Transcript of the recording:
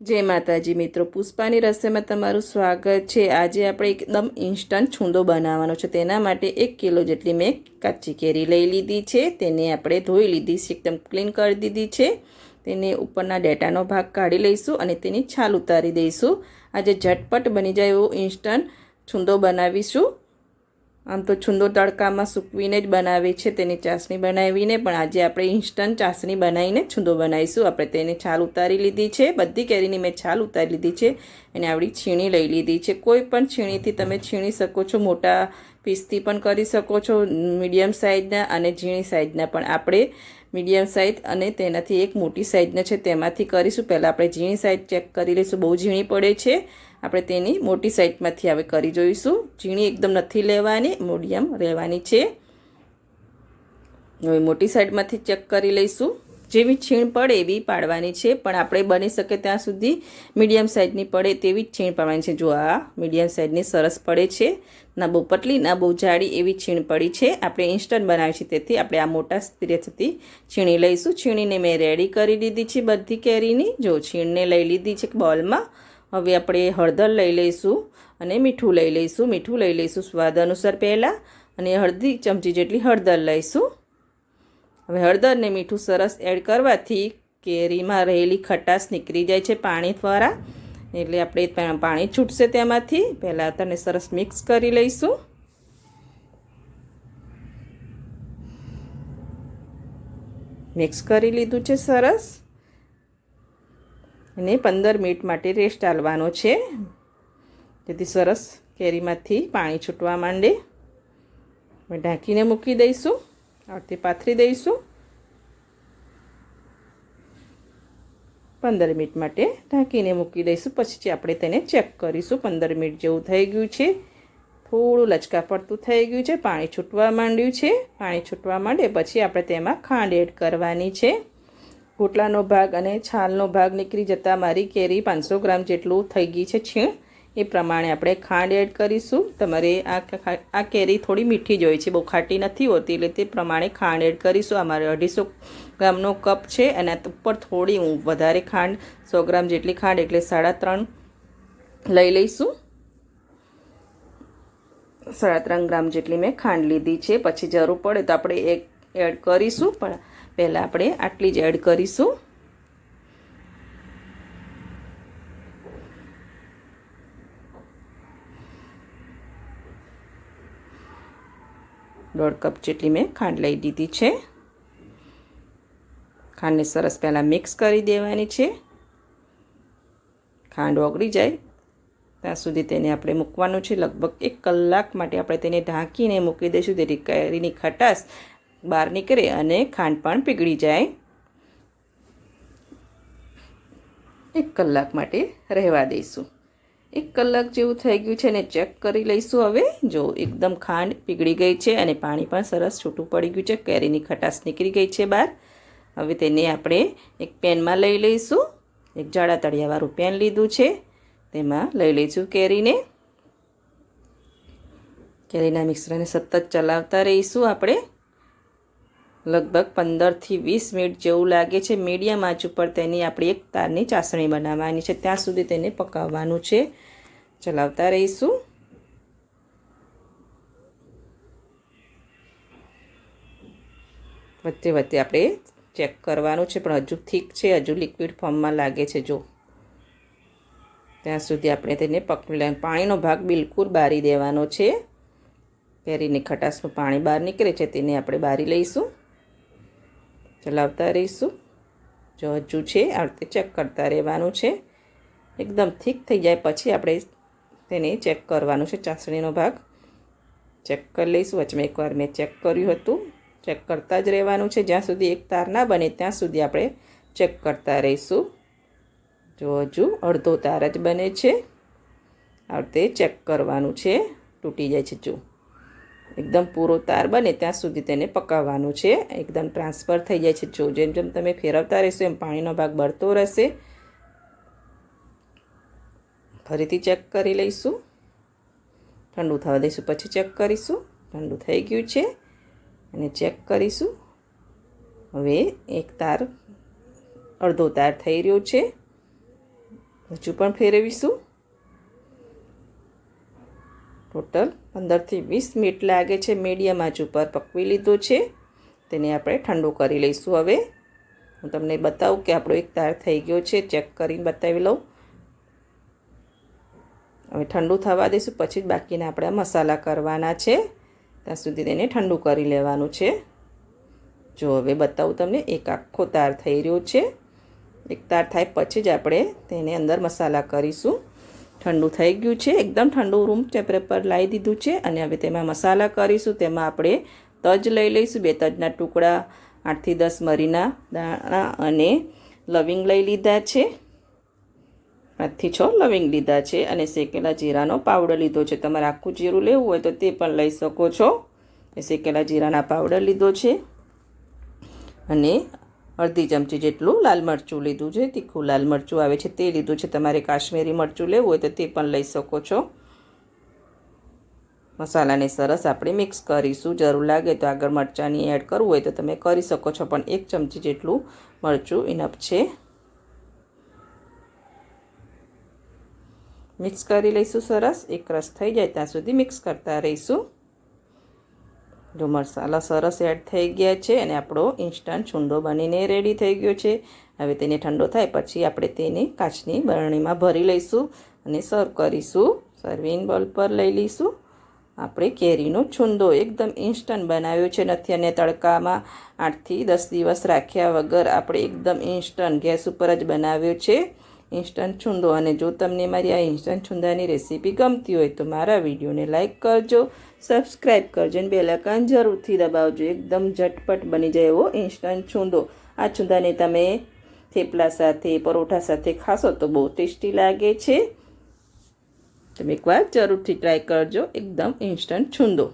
જય માતાજી મિત્રો, પુષ્પાની રસોઈમાં તમારું સ્વાગત છે. આજે આપણે એકદમ ઇન્સ્ટન્ટ છૂંદો બનાવવાનો છે. તેના માટે એક કિલો જેટલી મેં કાચી કેરી લઈ લીધી છે. તેને આપણે ધોઈ લીધી છે, એકદમ ક્લીન કરી દીધી છે. તેને ઉપરના ડેટાનો ભાગ કાઢી લઈશું અને તેની છાલ ઉતારી દઈશું. આજે ઝટપટ બની જાય એવો ઇન્સ્ટન્ટ છૂંદો બનાવીશું. આમ તો છુંદો તડકામાં સૂકવીને જ બનાવે છે તેની ચાસણી બનાવીને, પણ આજે આપણે ઇન્સ્ટન્ટ ચાસણી બનાવીને છુંદો બનાવીશું. આપણે તેને છાલ ઉતારી લીધી છે, બધી કેરીની મેં છાલ ઉતારી લીધી છે, અને આવડી છીણી લઈ લીધી છે. કોઈ પણ છીણીથી તમે છીણી શકો છો, મોટા પીસથી પણ કરી શકો છો, મીડિયમ સાઇઝના અને ઝીણી સાઇઝના પણ આપણે મીડિયમ સાઇઝ અને તેનાથી એક મોટી સાઇઝના છે, તેમાંથી કરીશું. પહેલાં આપણે ઝીણી સાઇઝ ચેક કરી લઈશું, બહુ ઝીણી પડે છે. આપણે તેની મોટી સાઈડમાંથી હવે કરી જોઈશું. ઝીણી એકદમ નથી લેવાની, મીડિયમ રહેવાની છે. હવે મોટી સાઈડમાંથી ચેક કરી લઈશું. જેવી છીણ પડે એવી પાડવાની છે, પણ આપણે બની શકે ત્યાં સુધી મીડિયમ સાઈઝની પડે તેવી જ છીણ પાડવાની છે. જો આ મીડિયમ સાઈઝની સરસ પડે છે, ના બહુ પતલી, ના બહુ જાડી એવી છીણ પડી છે, આપણે ઇન્સ્ટન્ટ બનાવી છે. તેથી આપણે આ મોટા સ્ત્રીથી છીણી લઈશું. છીણીને મેં રેડી કરી દીધી છે બધી કેરીની. જો છીણને લઈ લીધી છે બોલમાં હવે આપણે હળદર લઈ લઈશું અને મીઠું લઈ લઈશું. મીઠું લઈ લઈશું સ્વાદ અનુસાર પહેલાં અને અડધી ચમચી જેટલી હળદર લઈશું. હવે હળદરને મીઠું સરસ એડ કરવાથી કેરીમાં રહેલી ખટાશ નીકળી જાય છે પાણી દ્વારા. એટલે આપણે પાણી છૂટશે તેમાંથી. પહેલાં તને સરસ મિક્સ કરી લઈશું. મિક્સ કરી લીધું છે સરસ. અને પંદર મિનિટ માટે રેસ્ટ આલવાનો છે. જેથી સરસ કેરીમાંથી પાણી છૂટવા માંડે. અમે ઢાંકીને મૂકી દઈશું આવતી પાથરી દઈશું. પંદર મિનિટ માટે ઢાંકીને મૂકી દઈશું. પછી આપણે તેને ચેક કરીશું. પંદર મિનિટ જેવું થઈ ગયું છે. થોડું લચકા પડતું થઈ ગયું છે. પાણી છૂટવા માંડ્યું છે. પાણી છૂટવા માંડે પછી આપણે તેમાં ખાંડ એડ કરવાની છે. ગોટલાનો ભાગ અને છાલનો ભાગ નીકળી જતાં મારી કેરી પાંચસો ગ્રામ જેટલું થઈ ગઈ છે છીણ. એ પ્રમાણે આપણે ખાંડ એડ કરીશું. તમારે આ આ કેરી થોડી મીઠી જ હોય છે, બહુ ખાટી નથી હોતી, એટલે તે પ્રમાણે ખાંડ એડ કરીશું. અમારે અઢીસો ગ્રામનો કપ છે, અને ઉપર થોડી હું વધારે ખાંડ, સો ગ્રામ જેટલી ખાંડ, એટલે સાડા ત્રણ લઈ લઈશું. સાડા ત્રણ ગ્રામ જેટલી મેં ખાંડ લીધી છે. પછી જરૂર પડે તો આપણે એક એડ કરીશું, પણ પહેલાં આપણે આટલી જ એડ કરીશું. દોઢ કપ જેટલી મેં ખાંડ લઈ દીધી છે. ખાંડને સરસ પહેલાં મિક્સ કરી દેવાની છે. ખાંડ ઓગળી જાય. ત્યાં સુધી તેને આપણે મૂકવાનું છે. લગભગ એક કલાક માટે આપણે તેને ઢાંકીને મૂકી દઈશું. તેથી કેરીની ખટાશ બહાર નીકળે અને ખાંડ પણ પીગળી જાય. એક કલાક માટે રહેવા દઈશું. એક કલાક જેવું થઈ ગયું છે ને ચેક કરી લઈશું હવે. જો એકદમ ખાંડ પીગળી ગઈ છે અને પાણી પણ સરસ છૂટું પડી ગયું છે, કેરીની ખટાશ નીકળી ગઈ છે બહાર. હવે તેને આપણે એક પેનમાં લઈ લઈશું. એક જાડા તળિયાવાળું પેન લીધું છે, તેમાં લઈ લઈશું કેરીને. કેરીના મિશ્રને સતત ચલાવતા રહીશું આપણે. લગભગ પંદરથી વીસ મિનિટ જેવું લાગે છે. મીડિયમ આંચ ઉપર તેની આપણી એક તારની ચાસણી બનાવવાની છે. ત્યાં સુધી તેને પકાવવાનું છે. ચલાવતા રહીશું. વચ્ચે વચ્ચે આપણે ચેક કરવાનું છે, પણ હજુ થીક છે. હજુ લિક્વિડ ફોર્મમાં લાગે છે, જો. ત્યાં સુધી આપણે તેને પકડી પાણીનો ભાગ બિલકુલ બારી દેવાનો છે. કેરીની ખટાશનું પાણી બહાર નીકળે છે, તેને આપણે બારી લઈશું. ચલાવતા રહીશું. જો હજુ છે, આ રીતે ચેક કરતા રહેવાનું છે. એકદમ થીક થઈ જાય, પછી આપણે તેને ચેક કરવાનું છે, ચાસણીનો ભાગ. ચેક કરી લઈશું. વચમાં એકવાર મેં ચેક કર્યું હતું. ચેક કરતા જ રહેવાનું છે. જ્યાં સુધી એક તાર ના બને, ત્યાં સુધી આપણે ચેક કરતા રહીશું. જો હજુ અડધો તાર જ બને છે. આ રીતે ચેક કરવાનું છે. તૂટી જાય છે, જો. એકદમ પૂરો તાર બને ત્યાં સુધી તેને પકાવવાનું છે. એકદમ ટ્રાન્સફર થઈ જાય છે. જો જેમ જેમ તમે ફેરવતા રહેશો, એમ પાણીનો ભાગ બળતો રહેશે. ફરીથી ચેક કરી લઈશું. ઠંડુ થવા દઈશું, પછી ચેક કરીશું. ઠંડુ થઈ ગયું છે. અને ચેક કરીશું. હવે એક તાર, અડધો તાર થઈ રહ્યો છે. હજુ પણ ફેરવીશું. ટોટલ પંદરથી વીસ મિનિટ લાગે છે મીડિયમ આજ ઉપર પકવી લીધું છે. તેને આપણે ઠંડુ કરી લઈશું હવે. હું તમને બતાવું કે આપણો એક તાર થઈ ગયો છે, ચેક કરીને બતાવી લઉં. હવે ઠંડુ થવા દઈશું પછી જ બાકીના આપણે મસાલા કરવાના છે. ત્યાં સુધી તેને ઠંડુ કરી લેવાનું છે. જો હવે બતાવું તમને, એક આખો તાર થઈ રહ્યો છે. એક તાર થાય પછી જ આપણે તેને અંદર મસાલા કરીશું. ઠંડુ થઈ ગયું છે. એકદમ ઠંડુ રૂમ ટેમ્પરેચર લાવી દીધું છે અને હવે તેમાં મસાલા કરીશું. તેમાં આપણે તજ લઈ લઈશું. બે તજના ટુકડા, આઠથી દસ મરીના દાણા અને લવિંગ લઈ લીધા છે. પાંચથી છ લવિંગ લીધા છે અને શેકેલા જીરાનો પાવડર લીધો છે. તમારે આખું જીરું લેવું હોય તો તે પણ લઈ શકો છો. શેકેલા જીરાના પાવડર લીધો છે. અને અડધી ચમચી જેટલું લાલ મરચું લીધું છે, તીખું લાલ મરચું આવે છે, તે લીધું છે. તમારે કાશ્મીરી મરચું લેવું હોય તો તે પણ લઈ શકો છો. મસાલાને સરસ આપણે મિક્સ કરીશું. જરૂર લાગે તો આગળ મરચાંની એડ કરવું હોય તો તમે કરી શકો છો, પણ એક ચમચી જેટલું મરચું ઇનફ છે. મિક્સ કરી લઈશું સરસ. એક રસ થઈ જાય ત્યાં સુધી મિક્સ કરતા રહીશું. જો મસાલા સરસ એડ થઈ ગયા છે અને આપણો ઇન્સ્ટન્ટ છુંડો બનીને રેડી થઈ ગયો છે. હવે તેને ઠંડો થાય પછી આપણે તેને કાચની બરણીમાં ભરી લઈશું અને સર્વ કરીશું. સર્વિંગ બોલ પર લઈ લઈશું. આપણે કેરીનો છુંદો એકદમ ઇન્સ્ટન્ટ બનાવ્યો છે. નથી અને તડકામાં આઠથી દસ દિવસ રાખ્યા વગર આપણે એકદમ ઇન્સ્ટન્ટ ગેસ ઉપર જ બનાવ્યો છે. ઇન્સ્ટન્ટ છુંદો અને જો તમને મારી આ ઇન્સ્ટન્ટ છુંદાની રેસીપી ગમતી હોય તો મારા વિડીયોને લાઇક કરજો સબસ્ક્રાઈબ કરજો અને બેલાકાન જરૂરથી દબાવજો. એકદમ ઝટપટ બની જાય એવો ઇન્સ્ટન્ટ છુંદો આ છુંદાને તમે થેપલા સાથે, પરોઠા સાથે ખાશો તો બહુ ટેસ્ટી લાગે છે. તમે એકવાર જરૂરથી ટ્રાય કરજો. એકદમ ઇન્સ્ટન્ટ છુંદો